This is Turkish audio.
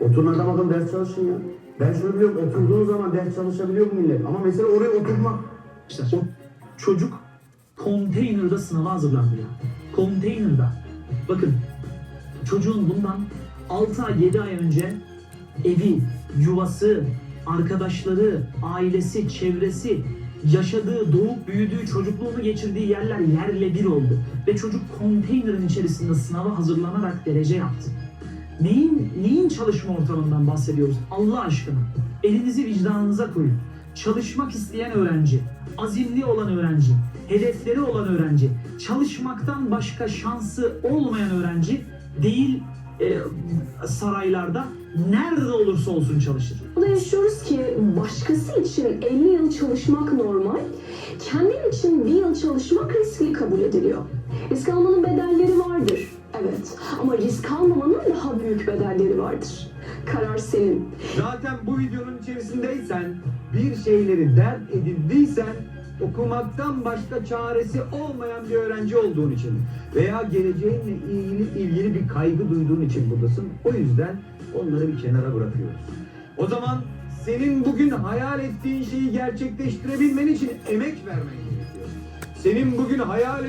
Oturun adam akıllı ders çalışın ya. Ben şunu biliyorum oturduğun zaman ders çalışabiliyor mu millet? Ama mesela oraya oturmak. Arkadaşlar, o çocuk konteynerda sınava hazırlandı ya. Konteynerda. Bakın çocuğun bundan 6 ay 7 ay önce evi, yuvası, arkadaşları, ailesi, çevresi, yaşadığı, doğup büyüdüğü, çocukluğunu geçirdiği yerler yerle bir oldu. Ve çocuk konteynerin içerisinde sınava hazırlanarak derece yaptı. Neyin, neyin çalışma ortamından bahsediyoruz Allah aşkına? Elinizi vicdanınıza koyun. Çalışmak isteyen öğrenci, azimli olan öğrenci, hedefleri olan öğrenci, çalışmaktan başka şansı olmayan öğrenci değil e, saraylarda nerede olursa olsun çalışır. Burada yaşıyoruz ki başkası için 50 yıl çalışmak normal, kendin için bir yıl çalışmak riskli kabul ediliyor. Risk almanın bedelleri vardır, evet. Ama risk almamanın daha büyük bedelleri vardır. Karar senin. Zaten bu videonun içerisindeysen, bir şeyleri dert edindiysen, okumaktan başka çaresi olmayan bir öğrenci olduğun için veya geleceğinle ilgili, ilgili bir kaygı duyduğun için buradasın. O yüzden onları bir kenara bırakıyoruz. O zaman senin bugün hayal ettiğin şeyi gerçekleştirebilmen için emek vermen gerekiyor. Senin bugün hayal